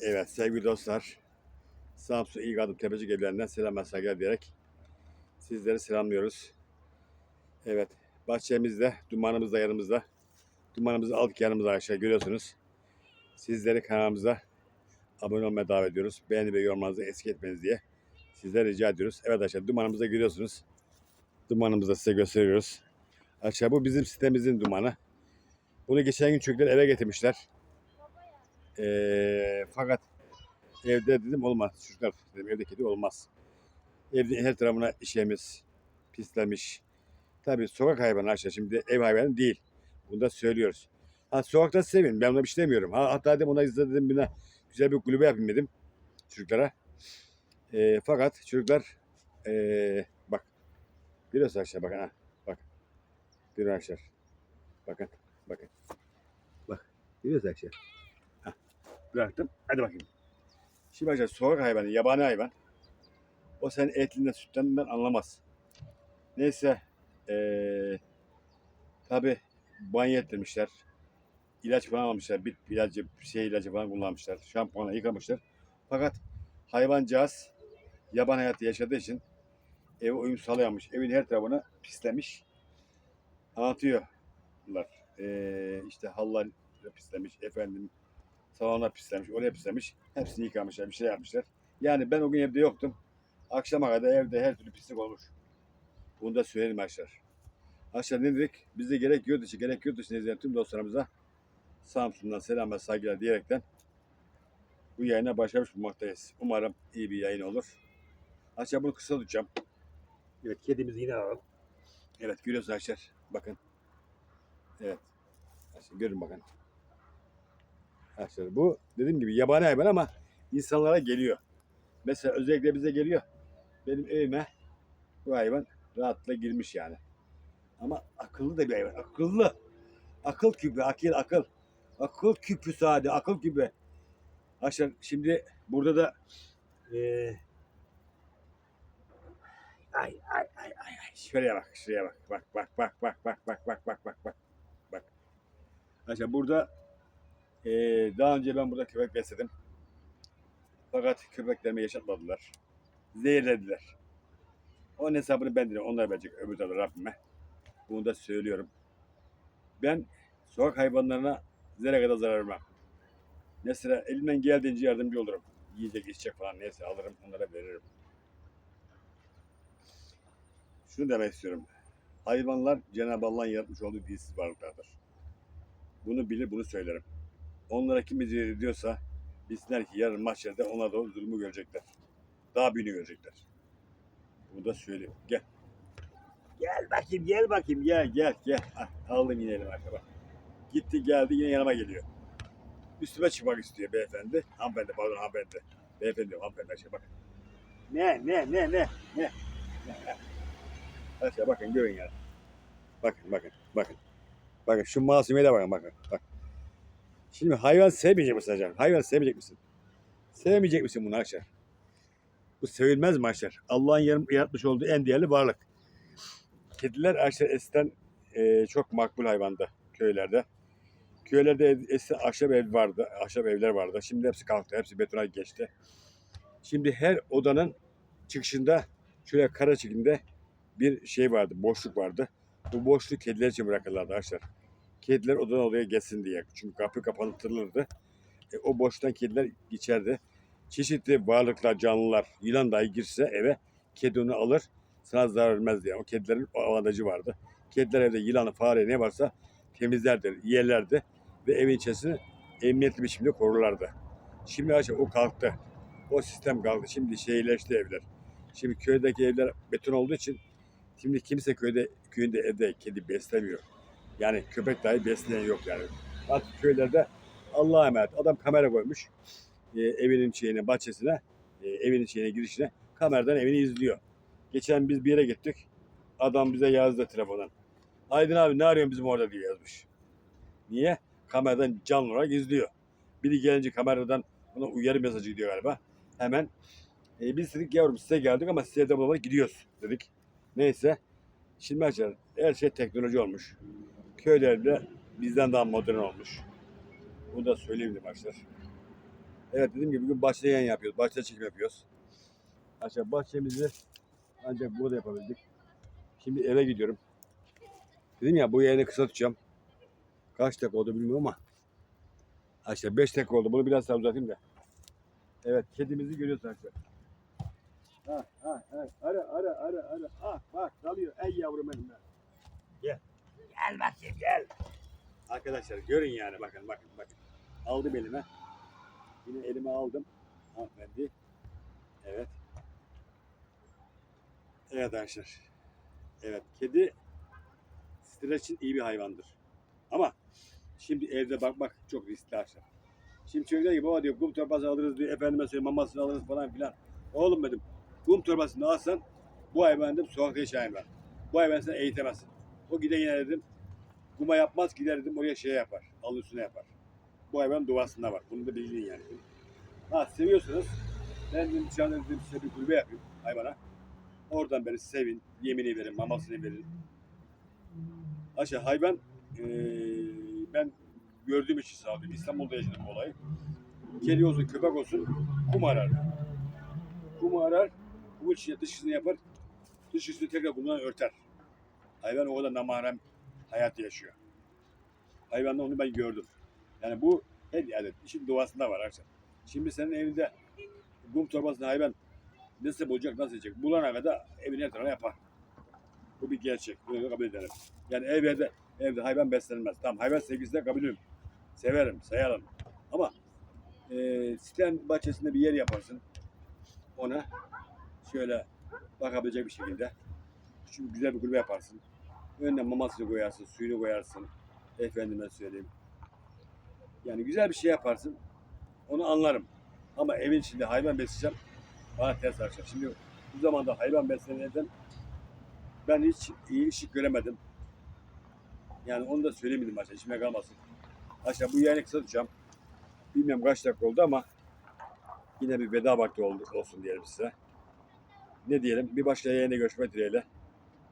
Evet sevgili dostlar. Samsun İlk Adım Tepecik evlerinden selam ve saygılar diyerek sizleri selamlıyoruz. Evet bahçemizde dumanımız da yanımızda. Dumanımızı aldık yanımıza aşağı görüyorsunuz. Sizleri kanalımıza abone olmaya davet ediyoruz. Beğeni ve yorumlarınızı eksik etmeniz diye sizlere rica ediyoruz. Evet arkadaşlar dumanımızı da görüyorsunuz. Dumanımızı da size gösteriyoruz. Aşağı bu bizim sitemizin dumanı. Bunu geçen gün çocuklar eve getirmişler. Ee, fakat evde dedim olmaz. Çocuklar dedim evde kedi olmaz. Evde her tarafına işemiş, pislemiş. Tabii sokak hayvanı aşağı şimdi ev hayvanı değil. Bunu da söylüyoruz. Ha sokakta sevin. Ben ona bir şey demiyorum. Ha, hatta dedim ona izledim buna güzel bir kulübe yapayım dedim çocuklara. Ee, fakat çocuklar ee, bak biliyorsun aşağı bakın ha. Bak. Bir arkadaşlar. Bakın. Bakın. Bak. Biliyorsun aşağı bıraktım. Hadi bakayım. Şimdi arkadaşlar sokak hayvanı, yabani hayvan. O senin etinden, sütten anlamaz. Neyse. Ee, tabi banyo ettirmişler. İlaç falan almışlar. Bit ilacı, şey ilacı falan kullanmışlar. Şampuanla yıkamışlar. Fakat hayvancağız yaban hayatı yaşadığı için eve uyum sağlayamamış. Evin her tarafını pislemiş. Anlatıyorlar. Ee, işte hallar pislemiş. Efendim Salona pislemiş, oraya pislemiş. Hepsini yıkamışlar, bir şey yapmışlar. Yani ben o gün evde yoktum. Akşama kadar evde her türlü pislik olmuş. Bunu da söyleyelim arkadaşlar. Arkadaşlar ne dedik? Biz de gerek yurt dışı gerek yurt dışında izleyen tüm dostlarımıza Samsun'dan selam ve saygılar diyerekten bu yayına başlamış bulmaktayız. Umarım iyi bir yayın olur. Arkadaşlar bunu kısa tutacağım. Evet kedimizi yine alalım. Evet görüyorsunuz arkadaşlar. Bakın. Evet. Görün bakın. Arkadaşlar bu dediğim gibi yabani hayvan ama insanlara geliyor. Mesela özellikle bize geliyor. Benim evime bu hayvan rahatla girmiş yani. Ama akıllı da bir hayvan. Akıllı. Akıl küpü, akıl, akıl. Akıl küpü sade, akıl küpü. Arkadaşlar şimdi burada da eee ay ay ay ay ay şuraya bak şuraya bak bak bak bak bak bak bak bak bak bak bak bak Arkadaşlar burada ee, daha önce ben burada köpek besledim. Fakat köpeklerimi yaşatmadılar. Zehirlediler. Onun hesabını ben de onlar verecek öbür türlü Rabbime. Bunu da söylüyorum. Ben sokak hayvanlarına zerre kadar zarar vermem. Mesela elimden geldiğince yardımcı olurum. Yiyecek, içecek falan neyse alırım onlara veririm. Şunu demek istiyorum. Hayvanlar Cenab-ı Allah'ın yaratmış olduğu dilsiz varlıklardır. Bunu bilir, bunu söylerim. Onlara kim eziyet ediyorsa bilsinler ki yarın mahşerde onlar da o zulmü görecekler. Daha büyüğünü görecekler. Bunu da söyleyeyim. Gel. Gel bakayım, gel bakayım, gel, gel, gel. Aldım yine elime bak. Gitti geldi yine yanıma geliyor. Üstüme çıkmak istiyor beyefendi. Hanımefendi, pardon hanımefendi. Beyefendi diyorum, hanımefendi şey bak. Ne, ne, ne, ne, ne. Arkadaşlar bakın görün ya. Bakın, bakın, bakın. Bakın şu masumiyete bakın, bakın. Bak. Şimdi hayvan sevmeyecek misin hocam? Hayvan sevmeyecek misin? Sevmeyecek misin bunu arkadaşlar? Bu sevilmez mi arkadaşlar? Allah'ın yaratmış olduğu en değerli varlık. Kediler arkadaşlar eskiden e, çok makbul hayvandı köylerde. Köylerde eskiden ahşap ev vardı, ahşap evler vardı. Şimdi hepsi kalktı, hepsi betona geçti. Şimdi her odanın çıkışında şöyle kara çekimde bir şey vardı, boşluk vardı. Bu boşluk kediler için bırakırlardı arkadaşlar kediler odadan odaya geçsin diye. Çünkü kapı kapatılırdı. E, o boştan kediler geçerdi. Çeşitli varlıklar, canlılar, yılan dahi girse eve kedi onu alır. Sana zarar vermez diye. O kedilerin o avantajı vardı. Kediler evde yılanı, fare ne varsa temizlerdi, yerlerdi. Ve evin içerisini emniyetli biçimde korurlardı. Şimdi arkadaşlar o kalktı. O sistem kalktı. Şimdi şehirleşti evler. Şimdi köydeki evler beton olduğu için şimdi kimse köyde köyünde evde kedi beslemiyor. Yani köpek dahi besleyen yok yani. Artık köylerde Allah'a emanet. Adam kamera koymuş. e, evinin şeyine, bahçesine, e, evinin şeyine girişine kameradan evini izliyor. Geçen biz bir yere gittik. Adam bize yazdı telefondan. Aydın abi ne arıyorsun bizim orada diye yazmış. Niye? Kameradan canlı olarak izliyor. Biri gelince kameradan ona uyarı mesajı gidiyor galiba. Hemen e, biz dedik yavrum size geldik ama size de bulamadık gidiyoruz dedik. Neyse. Şimdi arkadaşlar her şey teknoloji olmuş köylerde bizden daha modern olmuş. Bunu da söyleyeyim arkadaşlar. Evet dediğim gibi bugün bahçede yayın yapıyoruz. Bahçede çekim yapıyoruz. Aşağı bahçemizi ancak burada yapabildik. Şimdi eve gidiyorum. Dedim ya bu yayını kısa tutacağım. Kaç dakika oldu bilmiyorum ama. Aşağı 5 dakika oldu. Bunu biraz daha uzatayım da. Evet kedimizi görüyorsun arkadaşlar. Ha ha ha. Ara ara ara ara. Ah bak dalıyor. Ey yavrum benim. be. Gel. Gel bakayım gel. Arkadaşlar görün yani bakın bakın bakın. Aldım elime. Yine elime aldım. Hanımefendi. Evet. Evet arkadaşlar. Evet kedi stres için iyi bir hayvandır. Ama şimdi evde bakmak çok riskli arkadaşlar. Şimdi çocuklar gibi baba diyor kum torbası alırız diyor. Efendime söyleyeyim mamasını alırız falan filan. Oğlum dedim kum torbasını alsan bu hayvan dedim sokakta yaşayan. Bu hayvan sen eğitemezsin. O gider yine dedim kuma yapmaz gider dedim oraya şey yapar. Alın üstüne yapar. Bu hayvan doğasında var. Bunu da bilin yani. Ha seviyorsanız ben dedim dışarıda dedim size bir kulübe yapayım hayvana. Oradan beni sevin, yemini verin, mamasını verin. Aşağı hayvan eee, ben gördüğüm için sağ olun. İstanbul'da yaşadım olayı. Kedi olsun, köpek olsun kum arar. Kumu arar, kumun içine dışkısını yapar, dışkısını tekrar kumdan örter. Hayvan o kadar namahrem hayat yaşıyor. Hayvanda onu ben gördüm. Yani bu her yani işin doğasında var arkadaşlar. Şimdi senin evinde kum torbasını hayvan nasıl bulacak, nasıl yiyecek? Bulana kadar evin her tarafına yapar. Bu bir gerçek. Bunu kabul ederim. Yani evde, evde hayvan beslenmez. Tamam hayvan sevgisine kabul ediyorum. Severim, sayarım. Ama e, siten bahçesinde bir yer yaparsın. Ona şöyle bakabilecek bir şekilde. Çünkü güzel bir kulübe yaparsın. Önüne mamasını koyarsın, suyunu koyarsın. Efendime söyleyeyim. Yani güzel bir şey yaparsın. Onu anlarım. Ama evin içinde hayvan besleyeceğim. Bana ters arkadaşlar. Şimdi bu zamanda hayvan beslenirken ben hiç iyi ışık göremedim. Yani onu da söylemedim aşağı. İçime kalmasın. Aşağı bu yayını kısa tutacağım. Bilmiyorum kaç dakika oldu ama yine bir veda vakti oldu, olsun diyelim size. Ne diyelim? Bir başka yayında görüşmek dileğiyle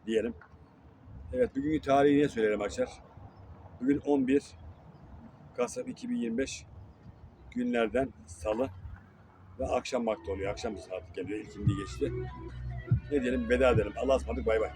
diyelim. Evet bugünkü tarihi ne söyleyelim arkadaşlar? Bugün 11 Kasım 2025 günlerden salı ve akşam vakti oluyor. Akşam saati geliyor. İlkindi geçti. Ne diyelim veda edelim. Allah'a ısmarladık bay bay.